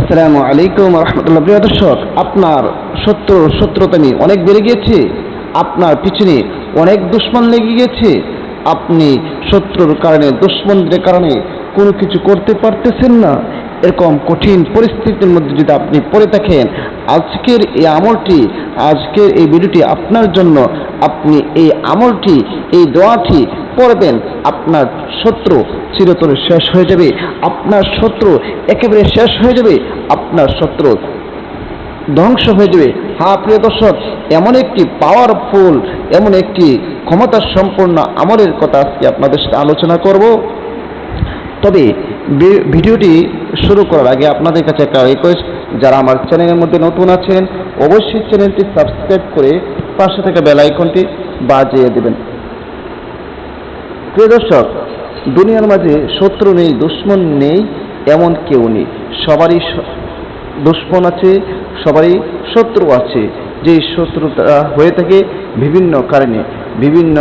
আসসালামু আলাইকুম রহমতুল্লাহ। প্রিয় দর্শক, আপনার শত্রু শত্রুতামি অনেক বেড়ে গিয়েছে, আপনার পিছনে অনেক দুশ্মন লেগে গিয়েছে, আপনি শত্রুর কারণে, দুশ্মনদের কারণে কোনো কিছু করতে পারতেছেন না। এরকম কঠিন পরিস্থিতির মধ্যে যদি আপনি পড়ে থাকেন, আজকের এই আমলটি, আজকের এই ভিডিওটি আপনার জন্য, আপনি এই আমলটি, এই দোয়াটি পড়বেন আপনার শত্রু চিরতরে শেষ হয়ে যাবে। আপনার শত্রু একেবারে শেষ হয়ে যাবে। আপনার শত্রু ধ্বংস হয়ে যাবে। হ্যাঁ প্রিয় দর্শক, এমন একটি পাওয়ারফুল এমন একটি ক্ষমতা সম্পন্ন আমলের কথা আজকে আপনাদের সাথে আলোচনা করব। তবে ভিডিওটি শুরু করার আগে আপনাদের কাছে একটা রিকোয়েস্ট যারা আমার চ্যানেলের মধ্যে নতুন আছেন, অবশ্যই চ্যানেলটি সাবস্ক্রাইব করে পাশে থেকে বেল আইকনটি বাজিয়ে দেবেন। প্রিয় দর্শক, দুনিয়ার মাঝে শত্রু নেই, দুশ্মন নেই, এমন কেউ নেই। সবারই দুশ্মন আছে, সবারই শত্রু আছে। যে শত্রুতা হয়ে থাকে বিভিন্ন কারণে, বিভিন্ন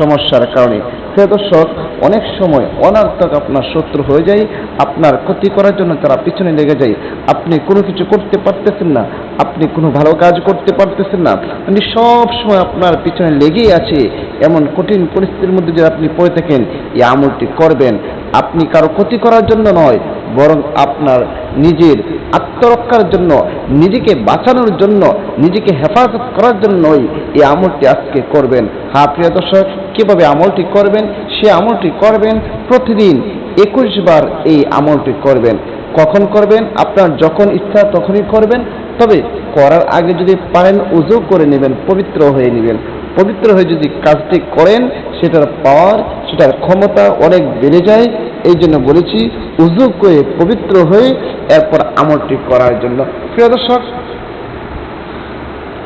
সমস্যার কারণে। প্রিয় দর্শক, অনেক সময় অনার্থক আপনার শত্রু হয়ে যায়, আপনার ক্ষতি করার জন্য তারা পিছনে লেগে যায়। আপনি কোনো কিছু করতে পারতেছেন না আপনি কোনো ভালো কাজ করতে পারতেছেন না। মানে সব সময় আপনার পিছনে লেগেই আছে এমন কঠিন পরিস্থিতির মধ্যে যদি আপনি পড়ে থাকেন, এই আমলটি করবেন। আপনি কারও ক্ষতি করার জন্য নয়, বরং আপনার নিজের আত্মরক্ষার জন্য, নিজেকে বাঁচানোর জন্য, নিজেকে হেফাজত করার জন্যই এই আমলটি আজকে করবেন। হ্যাঁ প্রিয় দর্শক, কীভাবে আমলটি করবেন? সে আমলটি করবেন, প্রতিদিন একুশ বার এই আমলটি করবেন। কখন করবেন? আপনার যখন ইচ্ছা তখনই করবেন। তবে করার আগে যদি পারেন উজু করে নেবেন, পবিত্র হয়ে নেবেন। পবিত্র হয়ে যদি কাজটি করেন, সেটার পাওয়ার, সেটার ক্ষমতা অনেক বেড়ে যায়। এই জন্য বলেছি উজু করে পবিত্র হয়ে এরপর আমলটি করার জন্য। প্রিয় দর্শক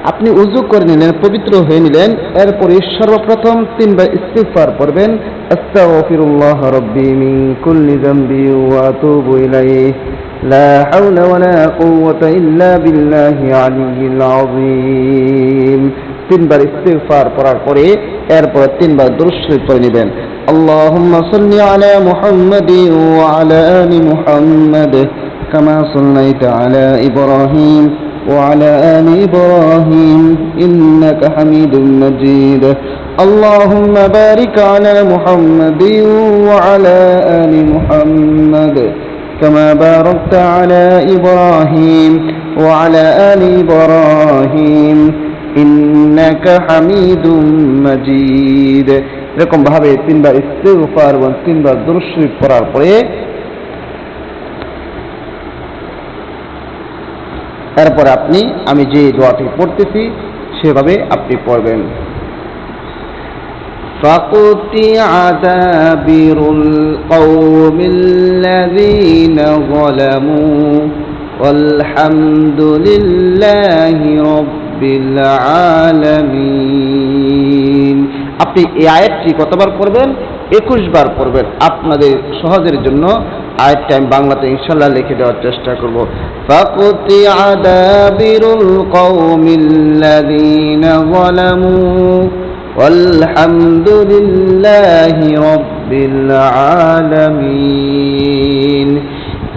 আপনি উজু করে নিলেন, পবিত্র হয়ে নিলেন, এরপরে সর্বপ্রথম তিনবার ইস্তিফার পড়বেন, আস্তাগফিরুল্লাহ রব্বি মিন কুল্লি যামবি ওয়া আতুবু ইলাইহি। লা হাওলা ওয়ালা কুওয়াতা ইল্লা বিল্লাহি আলিয়্যিল আযীম। তিনবার ইস্তিগফার পড়ার পরে এরপর তিনবার দুরূদ শরীফ পড়ে নেবেন। আল্লাহুম্মা সাল্লি আলা মুহাম্মাদি ওয়া আলা আলি মুহাম্মাদ, কামা সাল্লাইতা আলা ইব্রাহিম। وعلى آل إبراهيم إنك حميد مجيد اللهم بارك على محمد وعلى آل محمد كما باركت على إبراهيم وعلى آل إبراهيم إنك حميد مجيد এরকম ভাবে তিনবার ইস্তেগফার এবং তিনবার দুরূদ শরীফ পড়ার পরে এরপর আপনি আমি যে দোয়াটি পড়তেছি সেভাবে আপনি পড়বেন فقطع دابر القوم الذين ظلموا والحمد لله رب العالمين আপনি এই আয়াতটি কতবার পড়বেন একুশ বার পড়বেন আপনাদের সহজের জন্য আয়ের টাইম বাংলাতে ইনশাল্লাহ লিখে দেওয়ার চেষ্টা করব। ফাকুতি আদাবিরুল কওমিল্লাযীনা যালামু আলহামদুলিল্লাহি রাব্বিল আলামিন।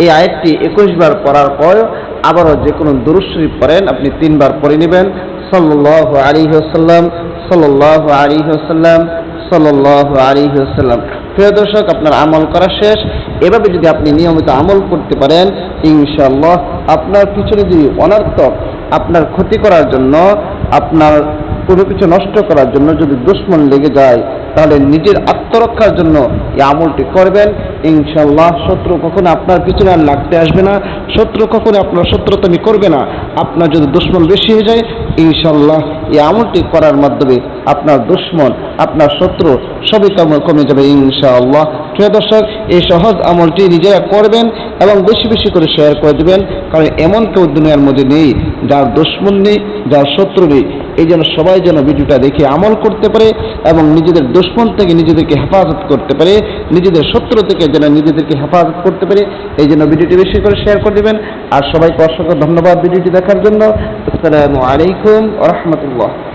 এই আয়াতটি একুশ বার পড়ার পর আবারও যে কোনো দুরুশ্রী পড়েন, আপনি তিনবার পড়ে নেবেন। সাল্লাহ আলী হাসাল্লাম সাল্লাহ আলী হাসাল্লাম হাসাল্লাম প্রিয় দর্শক, আপনার আমল করা শেষ। এভাবে যদি আপনি নিয়মিত আমল করতে পারেন ইনশাল্লাহ আপনার পিছনে যদি অনার্থক আপনার ক্ষতি করার জন্য, আপনার কোনো কিছু নষ্ট করার জন্য যদি দুশ্মন লেগে যায়, তাহলে নিজের আত্মরক্ষার জন্য এই আমলটি করবেন। ইনশাল্লাহ শত্রু কখনো আপনার পিছনে আর লাগতে আসবে না, শত্রু কখনো আপনার শত্রুতামি করবে না, আপনার যদি দুশ্মন বেশি হয়ে যায় ইনশাল্লাহ এই আমলটি করার মাধ্যমে আপনার দুশ্মন, আপনার শত্রু সবই কমে যাবে ইনশাআল্লাহ। প্রিয় দর্শক, এই সহজ আমলটি নিজেরা করবেন এবং বেশি বেশি করে শেয়ার করে দেবেন, কারণ এমন কেউ দুনিয়ার মধ্যে নেই যার দুশ্মন নেই, যার শত্রু নেই। এই জন্য সবাই যেন ভিডিওটা দেখে আমল করতে পারে এবং নিজেদের দুশ্মন থেকে নিজেদেরকে হেফাজত করতে পারে, নিজেদের শত্রু থেকে যেন নিজেদেরকে হেফাজত করতে পারে। এই জন্য ভিডিওটি বেশি করে শেয়ার করে দেবেন। আর সবাইকে অসংখ্য ধন্যবাদ ভিডিওটি দেখার জন্য। আসসালামু আলাইকুম রহমতুল্লাহ।